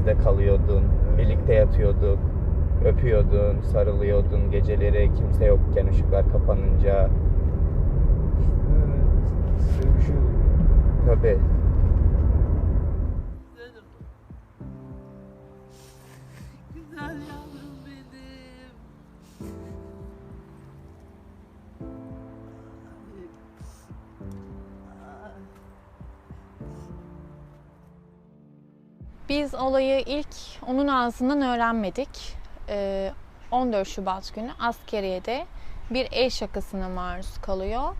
bizde kalıyordun. Birlikte yatıyorduk. Öpüyordun, sarılıyordun geceleri kimse yokken ışıklar kapanınca. Evet, sevişiyorduk. Tabii. Biz olayı ilk onun ağzından öğrenmedik. Ee, 14 Şubat günü askeriyede bir el şakasına maruz kalıyor.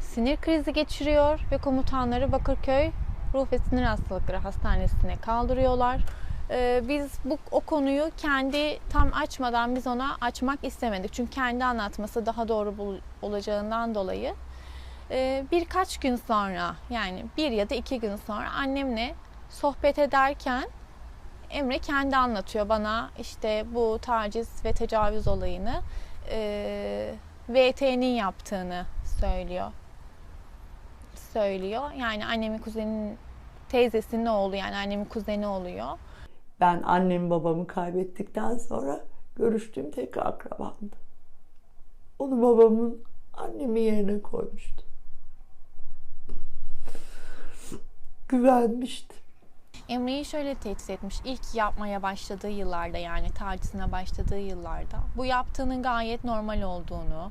Sinir krizi geçiriyor ve komutanları Bakırköy Ruh ve Sinir Hastalıkları Hastanesi'ne kaldırıyorlar. Ee, biz bu o konuyu kendi tam açmadan biz ona açmak istemedik. Çünkü kendi anlatması daha doğru olacağından dolayı. Ee, birkaç gün sonra yani bir ya da iki gün sonra annemle sohbet ederken Emre kendi anlatıyor bana işte bu taciz ve tecavüz olayını e, VT'nin yaptığını söylüyor. Söylüyor. Yani annemin kuzeninin teyzesinin oğlu yani annemin kuzeni oluyor. Ben annemi babamı kaybettikten sonra görüştüğüm tek akrabamdı. Onu babamın annemi yerine koymuştu. Güvenmiştim. Emre'yi şöyle tehdit etmiş. İlk yapmaya başladığı yıllarda yani tacizine başladığı yıllarda bu yaptığının gayet normal olduğunu,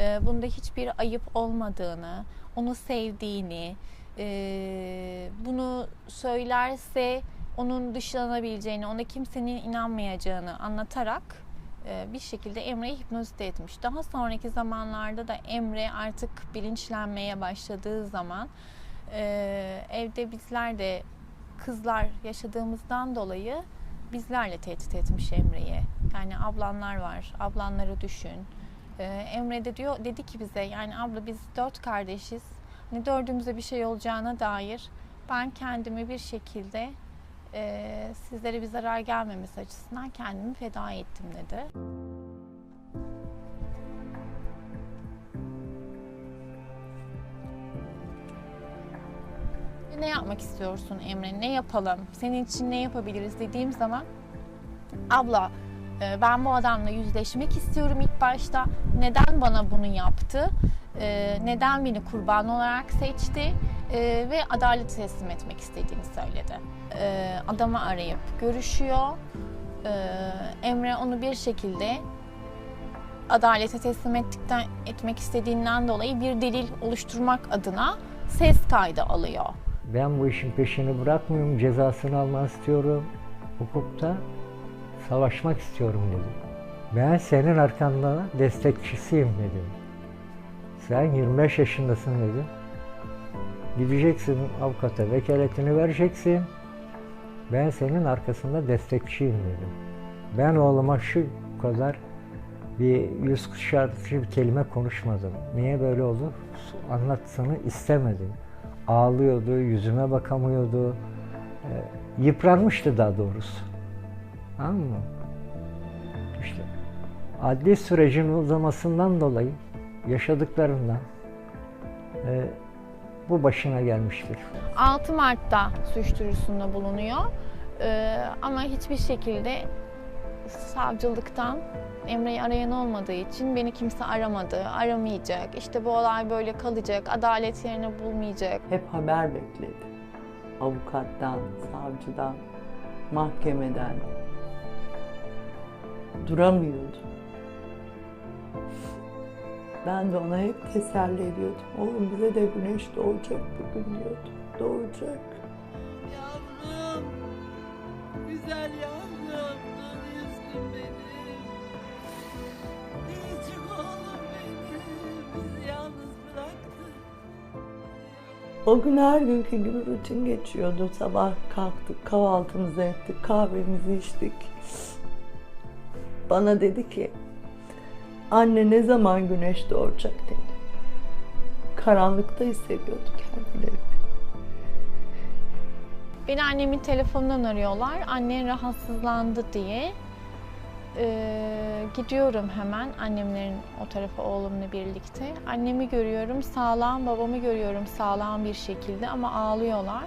e, bunda hiçbir ayıp olmadığını, onu sevdiğini, e, bunu söylerse onun dışlanabileceğini, ona kimsenin inanmayacağını anlatarak e, bir şekilde Emre'yi hipnozite etmiş. Daha sonraki zamanlarda da Emre artık bilinçlenmeye başladığı zaman evde bizler de kızlar yaşadığımızdan dolayı bizlerle tehdit etmiş Emre'yi. Yani ablanlar var, ablanları düşün. Ee, Emre de diyor dedi ki bize yani abla biz dört kardeşiz. Ne dördümüze bir şey olacağına dair ben kendimi bir şekilde e, sizlere bir zarar gelmemesi açısından kendimi feda ettim dedi. Ne yapmak istiyorsun Emre? Ne yapalım? Senin için ne yapabiliriz dediğim zaman abla e, ben bu adamla yüzleşmek istiyorum ilk başta. Neden bana bunu yaptı? E, Neden beni kurban olarak seçti? E, Ve adaleti teslim etmek istediğini söyledi. Adamı arayıp görüşüyor. Emre onu bir şekilde adalete teslim ettikten etmek istediğinden dolayı bir delil oluşturmak adına ses kaydı alıyor. Ben bu işin peşini bırakmıyorum, cezasını almak istiyorum. Hukukta savaşmak istiyorum dedim. Ben senin arkanda destekçisiyim dedim. Sen 25 yaşındasın dedim. Gideceksin avukata vekaletini vereceksin. Ben senin arkasında destekçiyim dedim. Ben oğluma şu kadar bir yüz kuşatıcı bir kelime konuşmadım. Niye böyle oldu? Anlatsını istemedim. Ağlıyordu, yüzüme bakamıyordu. Ee, yıpranmıştı daha doğrusu. Anladın mı? İşte adli sürecin uzamasından dolayı yaşadıklarından e, bu başına gelmiştir. 6 Mart'ta suç duyurusunda bulunuyor. Ee, ama hiçbir şekilde savcılıktan Emre'yi arayan olmadığı için beni kimse aramadı, aramayacak. İşte bu olay böyle kalacak, adalet yerini bulmayacak. Hep haber bekledi. Avukattan, savcıdan, mahkemeden. Duramıyordu. Ben de ona hep teselli ediyordum. Oğlum bize de güneş doğacak bugün diyordum. Doğacak. Yavrum. Güzel yavrum. O gün her günkü gibi rutin geçiyordu. Sabah kalktık, kahvaltımızı ettik, kahvemizi içtik. Bana dedi ki, anne ne zaman güneş doğacak dedi. Karanlıkta hissediyordu kendini hep. Beni annemin telefonundan arıyorlar. Annen rahatsızlandı diye. Ee, gidiyorum hemen annemlerin o tarafa oğlumla birlikte. Annemi görüyorum sağlam, babamı görüyorum sağlam bir şekilde ama ağlıyorlar.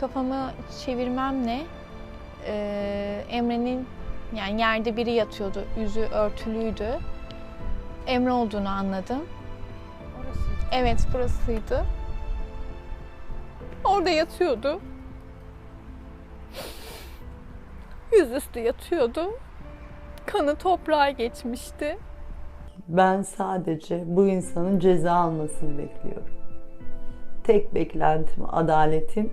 Kafamı çevirmemle e, Emre'nin yani yerde biri yatıyordu, yüzü örtülüydü. Emre olduğunu anladım. Evet, burasıydı. Orada yatıyordu. Yüzüstü yatıyordu. Kanı toprağa geçmişti. Ben sadece bu insanın ceza almasını bekliyorum. Tek beklentim adaletin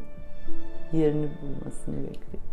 yerini bulmasını bekliyorum.